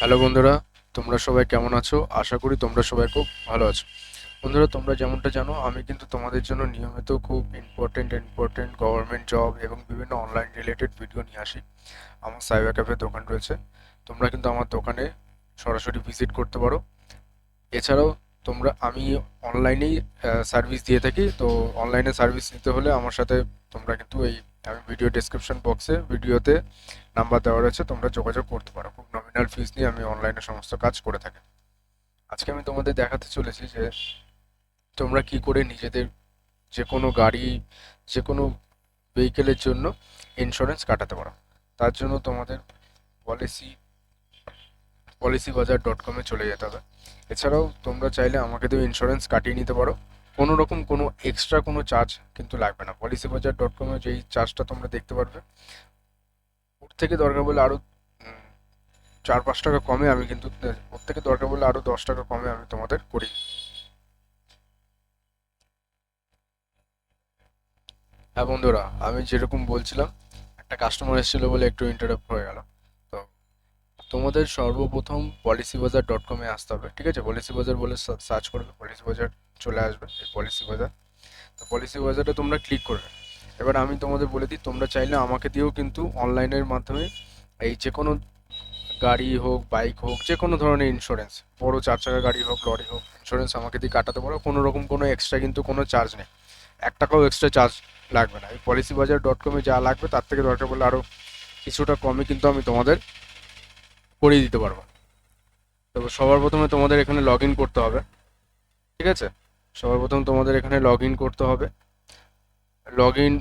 Hello বন্ধুরা, তোমরা সবাই কেমন আছো? আশা করি তোমরা সবাই খুব ভালো আছো। বন্ধুরা, তোমরা যেমনটা জানো, আমি কিন্তু তোমাদের জন্য নিয়মিত খুব ইম্পর্টেন্ট ইম্পর্টেন্ট গভর্নমেন্ট জব এবং বিভিন্ন অনলাইন রিলেটেড ভিডিও নিয়ে আসি। আমার সাইবার ক্যাফে দোকান রয়েছে। তোমরা কিন্তু আমার দোকানে সরাসরি ভিজিট করতে পারো। এছাড়াও তোমরা, আমি অনলাইনেই সার্ভিস দিয়ে থাকি। তো অনলাইনে সার্ভিস নিতে হলে আমার সাথে তোমরা কিন্তু এই, আমি ভিডিও ডেসক্রিপশন বক্সে ভিডিওতে নাম্বার দেওয়া রয়েছে, তোমরা যোগাযোগ করতে পারো। খুব নমিনাল ফিস নিয়ে আমি অনলাইনে সমস্ত কাজ করে থাকি। আজকে আমি তোমাদের দেখাতে চলেছি যে তোমরা কি করে নিজেদের যে কোনো গাড়ি যে কোনো ভেহিকেলের জন্য ইন্স্যুরেন্স কাটাতে পারো। তার জন্য তোমাদের পলিসি পলিসি বাজার ডট কমে চলে যেতে হবে। এছাড়াও তোমরা চাইলে আমাকে দিয়ে ইন্স্যুরেন্স কাটিয়ে নিতে পারো। কোনো রকম কোনো এক্সট্রা কোনো চার্জ কিন্তু লাগবে না। পলিসি বাজার ডট কমে যেই চার্জটা তোমরা দেখতে পারবে থেকে দরকার বলে আরও চার পাঁচ টাকা কমে আমি কিন্তু, ওর থেকে দরকার বলে আরও দশ টাকা কমে আমি তোমাদের করি। হ্যাঁ বন্ধুরা, আমি যেরকম বলছিলাম, একটা কাস্টমার এসেছিল বলে একটু ইন্টারাপ্ট হয়ে গেল। তো তোমাদের সর্বপ্রথম পলিসি বাজার ডট কমে আসতে হবে, ঠিক আছে? পলিসি বাজার বলে সার্চ করবে পলিসি বাজার চলে আসবে, এই পলিসি বাজার তো পলিসি বাজারে তোমরা ক্লিক করবে। এবার আমি তোমাদের বলে দিই, তোমরা চাইলে আমাকে দিয়েও কিন্তু অনলাইনের মাধ্যমে এই যে কোনো গাড়ি হোক, বাইক হোক, যে কোনো ধরনের ইন্স্যুরেন্স বড় চার চাকা গাড়ি হোক, লরি হোক ইন্স্যুরেন্স আমাকে দিয়ে কাটাতে পারো, কোনো রকম কোনো এক্সট্রা কিন্তু কোনো চার্জ নেই। এক টাকাও এক্সট্রা চার্জ লাগবে না। এই পলিসি বাজার ডট কমে যা লাগবে, তার থেকে দরকার পড়লে আরও কিছুটা কমে কিন্তু আমি তোমাদের করিয়ে দিতে পারব। তো সবার প্রথমে তোমাদের এখানে লগ ইন করতে হবে, ঠিক আছে? সবার প্রথম তোমাদের এখানে লগ ইন করতে হবে। লগ ইন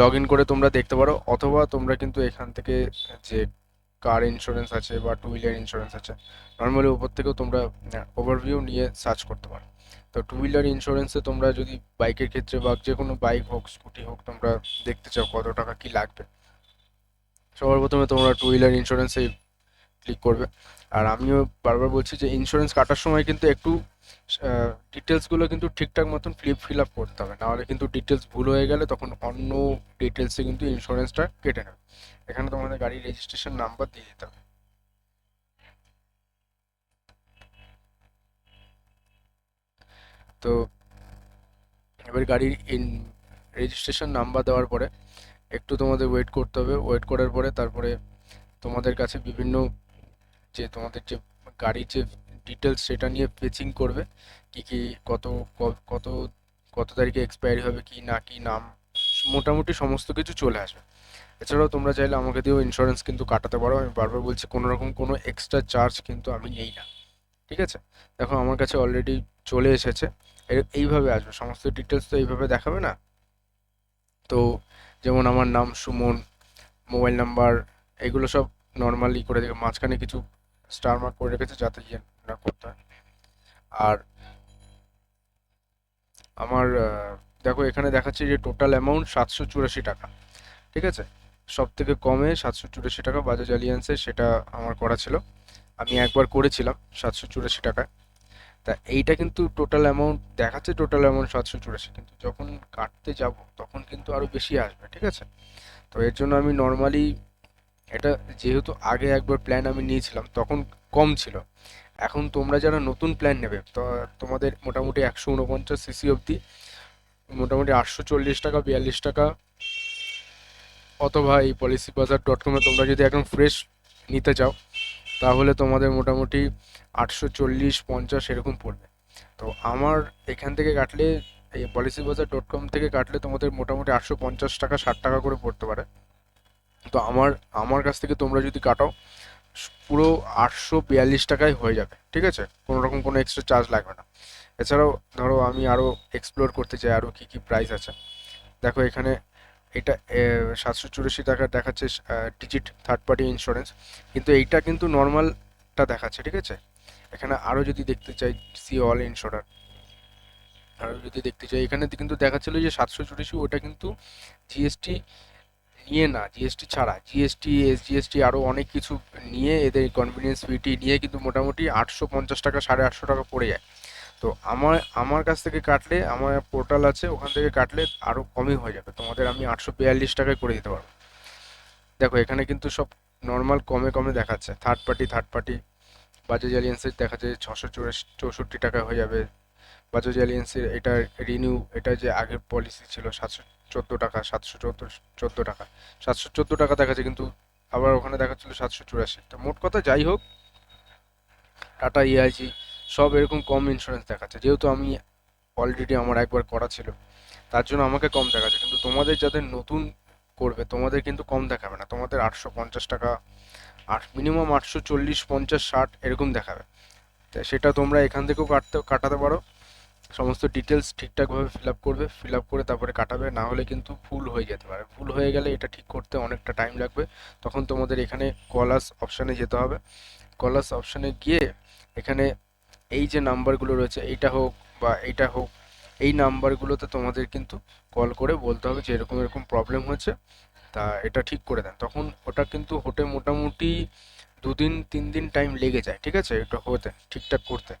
লগ ইন করে তোমরা দেখতে পারো, অথবা তোমরা কিন্তু এখান থেকে যে কার ইন্স্যুরেন্স আছে বা টু হুইলার ইন্স্যুরেন্স আছে নর্মালি ওপর থেকেও তোমরা ওভারভিউ নিয়ে সার্চ করতে পারো। তো টু হুইলার ইন্স্যুরেন্সে তোমরা যদি বাইকের ক্ষেত্রে বা যে কোনো বাইক হোক স্কুটি হোক, তোমরা দেখতে চাও কত টাকা কি লাগবে। সবার প্রথমে তোমরা টু হুইলার ইন্স্যুরেন্সে ক্লিক করবে। আর আমিও বারবার বলছি যে ইন্স্যুরেন্স কাটার সময় কিন্তু একটু ডিটেলসগুলো কিন্তু ঠিকঠাক মতন ফিল ফিল আপ করতে হবে। নাহলে কিন্তু ডিটেলস ভুল হয়ে গেলে তখন অন্য ডিটেলসে কিন্তু ইন্স্যুরেন্সটা কেটে নেবে। এখানে তোমাদের গাড়ির রেজিস্ট্রেশন নাম্বার দিয়ে দিতে হবে। তো এবার গাড়ির ইন রেজিস্ট্রেশন নাম্বার দেওয়ার পরে একটু তোমাদের ওয়েট করতে হবে। ওয়েট করার পরে তারপরে তোমাদের কাছে বিভিন্ন যে তোমাদের যে গাড়ির যে ডিটেলস সেটা নিয়ে ফেচিং করবে, কি কি, কত কত কত তারিখে এক্সপায়ারি হবে, কি না, কি নাম, মোটামুটি সমস্ত কিছু চলে আসবে। এছাড়াও তোমরা চাইলে আমাকে দিয়েও ইন্স্যুরেন্স কিন্তু কাটাতে পারো, আমি বারবার বলছি কোনো রকম কোনো এক্সট্রা চার্জ কিন্তু আমি নেই না। ঠিক আছে? দেখো, আমার কাছে অলরেডি চলে এসেছে। এইভাবে আসবে, সমস্ত ডিটেলস তো এইভাবে দেখাবে না? তো যেমন আমার নাম সুমন মোবাইল নাম্বার এগুলো সব নর্মালি করে দেখে মাঝখানে কিছু স্টার মার্ক করে রেখেছে যাতে ইয়ে না করতে হয় আর আমার দেখো এখানে দেখাচ্ছে যে টোটাল অ্যামাউন্ট সাতশো চুরাশি টাকা। ঠিক আছে? সব থেকে কমে সাতশো চুরাশি টাকা বাজাজ অ্যালিয়ান্সে সেটা আমার করা ছিল। আমি একবার করেছিলাম সাতশো চুরাশি টাকায়। তা এইটা কিন্তু টোটাল অ্যামাউন্ট দেখাচ্ছে টোটাল অ্যামাউন্ট সাতশো চুরাশি, কিন্তু যখন কাটতে যাব তখন কিন্তু আরও বেশি আসবে, ঠিক আছে? তো এর জন্য আমি নর্মালি এটা যেহেতু আগে একবার প্ল্যান আমি নিয়েছিলাম, তখন কম ছিল। এখন তোমরা যারা নতুন প্ল্যান নেবে, তো তোমাদের মোটামুটি একশো উনপঞ্চাশ সিসি অবধি, মোটামুটি আটশো চল্লিশ টাকা, বিয়াল্লিশ টাকা, অথবা এই পলিসি বাজার ডট কমে তোমরা যদি একদম ফ্রেশ নিতে চাও, তাহলে তোমাদের মোটামুটি আটশো চল্লিশ পঞ্চাশ এরকম পড়বে। তো আমার এখান থেকে কাটলে, এই পলিসি বাজার ডট কম থেকে কাটলে তোমাদের মোটামুটি আটশো পঞ্চাশ টাকা, ষাট টাকা করে পড়তে পারে। তো আমার আমার কাছ থেকে তোমরা যদি কাটাও পুরো আটশো বিয়াল্লিশ টাকায় হয়ে যাবে, ঠিক আছে? কোনো রকম কোনো এক্সট্রা চার্জ লাগবে না। এছাড়াও ধরো আমি আরও এক্সপ্লোর করতে চাই আরও কী কী প্রাইস আছে। দেখো এখানে এটা সাতশো চুরাশি টাকা দেখাচ্ছে ডিজিট থার্ড পার্টি ইন্স্যুরেন্স কিন্তু এইটা কিন্তু নর্মালটা দেখাচ্ছে, ঠিক আছে? এখানে আরও যদি দেখতে চাই সি অল ইন্স্যুরার আরও যদি দেখতে চাই, এখানে কিন্তু দেখাচ্ছিল যে সাতশো চুরাশি, ওটা কিন্তু জিএসটি নিয়ে না জিএসটি ছাড়া। জিএসটি এসজিএসটি আরও অনেক কিছু নিয়ে এদের কনভিনিয়েন্স ফিটি নিয়ে কিন্তু মোটামুটি আটশো পঞ্চাশ টাকা, সাড়ে আটশো টাকা পড়ে যায়। তো আমার আমার কাছ থেকে কাটলে, আমার পোর্টাল আছে, ওখান থেকে কাটলে আরও কমই হয়ে যাবে। তোমাদের আমি আটশো বিয়াল্লিশ টাকায় করে দিতে পারব। দেখো, এখানে কিন্তু সব নর্মাল কমে কমে দেখাচ্ছে। Third party third party Bajaj অ্যালিয়েন্সের দেখা যায় ছশো চৌষট্টি টাকা হয়ে যাবে। বাজাজ অ্যালিয়েন্সের এটা রিনিউ এটা যে আগের পলিসি ছিল সাতশো চোদ্দ টাকা, সাতশো চোদ্দ চোদ্দ টাকা। সাতশো চোদ্দ টাকা দেখাচ্ছে, কিন্তু আবার ওখানে দেখাচ্ছিল সাতশো চুরাশি। তো মোট কথা যাই হোক, টাটা ইআইজি সব এরকম কম ইন্স্যুরেন্স দেখাচ্ছে। যেহেতু আমি অলরেডি আমার একবার করা ছিল, তার জন্য আমাকে কম দেখাচ্ছে। কিন্তু তোমাদের যাদের নতুন করবে, তোমাদের কিন্তু কম দেখাবে না। তোমাদের আটশো পঞ্চাশ টাকা, আট মিনিমাম আটশো চল্লিশ, পঞ্চাশ, ষাট এরকম দেখাবে। তো সেটা তোমরা এখান থেকেও কাটতে, কাটাতে পারো। সমস্ত ডিটেলস ঠিকঠাকভাবে ফিল আপ করবে ফিল আপ করে তারপরে কাটাবে, না হলে কিন্তু ভুল হয়ে যেতে পারে। ভুল হয়ে গেলে এটা ঠিক করতে অনেকটা টাইম লাগবে। তখন তোমাদের এখানে কলাস অপশানে যেতে হবে। কলাস অপশানে গিয়ে এখানে এই যে নাম্বারগুলো রয়েছে, এইটা হোক বা এইটা হোক, এই নাম্বারগুলোতে তোমাদের কিন্তু কল করে বলতে হবে যে এরকম এরকম প্রবলেম হয়েছে, তা এটা ঠিক করে দেন। তখন ওটা কিন্তু হতে মোটামুটি দুদিন, তিন দিন টাইম লেগে যায়, ঠিক আছে? এটা হতে, ঠিকঠাক করতে।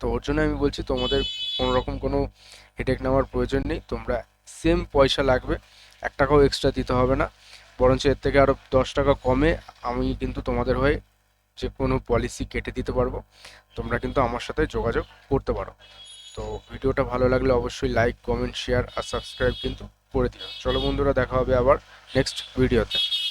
তো ওর জন্য আমি বলছি তোমাদের কোনো রকম কোনো হেডেক নেওয়ার প্রয়োজন নেই। তোমরা সেম পয়সা লাগবে, এক টাকাও এক্সট্রা দিতে হবে না। বরঞ্চ এর থেকে আরও দশ টাকা কমে আমি কিন্তু তোমাদের হয়ে যে কোনো পলিসি কেটে দিতে পারব। তোমরা কিন্তু আমার সাথে যোগাযোগ করতে পারো। তো ভিডিওটা ভালো লাগলে অবশ্যই লাইক কমেন্ট শেয়ার আর সাবস্ক্রাইব কিন্তু করে দিও। চলো বন্ধুরা, দেখা হবে আবার নেক্সট ভিডিওতে